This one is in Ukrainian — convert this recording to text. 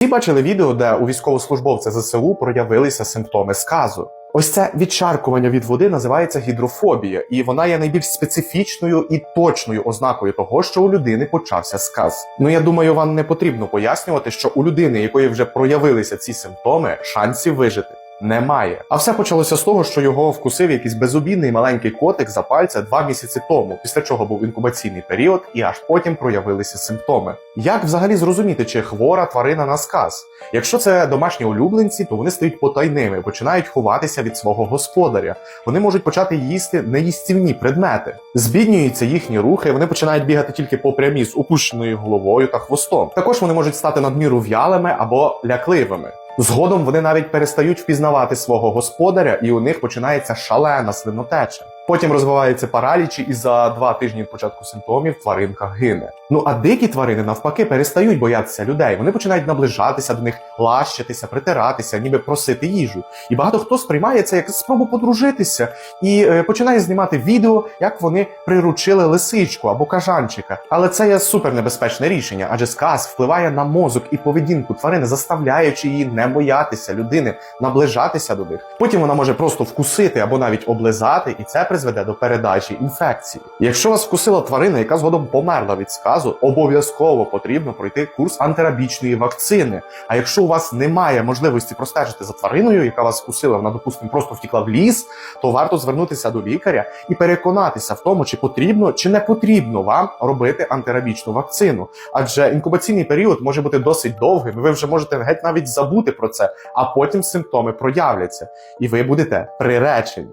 Всі бачили відео, де у військовослужбовця ЗСУ проявилися симптоми сказу. Ось це відчаркування від води називається гідрофобія, і вона є найбільш специфічною і точною ознакою того, що у людини почався сказ. Ну я думаю, вам не потрібно пояснювати, що у людини, якої вже проявилися ці симптоми, шансів вижити. Немає. А все почалося з того, що його вкусив якийсь безобідний маленький котик за пальця два місяці тому, після чого був інкубаційний період, і аж потім проявилися симптоми. Як взагалі зрозуміти, чи хвора тварина на сказ? Якщо це домашні улюбленці, то вони стають потайними, починають ховатися від свого господаря. Вони можуть почати їсти неїстівні предмети. Збіднюються їхні рухи, вони починають бігати тільки по прямій з опущеною головою та хвостом. Також вони можуть стати надміру в'ялими або лякливими. Згодом вони навіть перестають впізнавати свого господаря, і у них починається шалена слинотеча. Потім розвиваються паралічі, і за два тижні від початку симптомів тваринка гине. Ну а дикі тварини навпаки перестають боятися людей. Вони починають наближатися до них, лащитися, притиратися, ніби просити їжу. І багато хто сприймає це як спробу подружитися і е, починає знімати відео, як вони приручили лисичку або кажанчика. Але це є супернебезпечне рішення, адже сказ впливає на мозок і поведінку тварини, заставляючи її не боятися людини, наближатися до них. Потім вона може просто вкусити або навіть облизати, і це призведе до передачі інфекції. Якщо вас вкусила тварина, яка згодом померла від сказу, обов'язково потрібно пройти курс антирабічної вакцини. А якщо у вас немає можливості простежити за твариною, яка вас вкусила, вона, допустимо, просто втікла в ліс, то варто звернутися до лікаря і переконатися в тому, чи потрібно чи не потрібно вам робити антирабічну вакцину. Адже інкубаційний період може бути досить довгим, ви вже можете геть навіть забути про це, а потім симптоми проявляться, і ви будете приречені.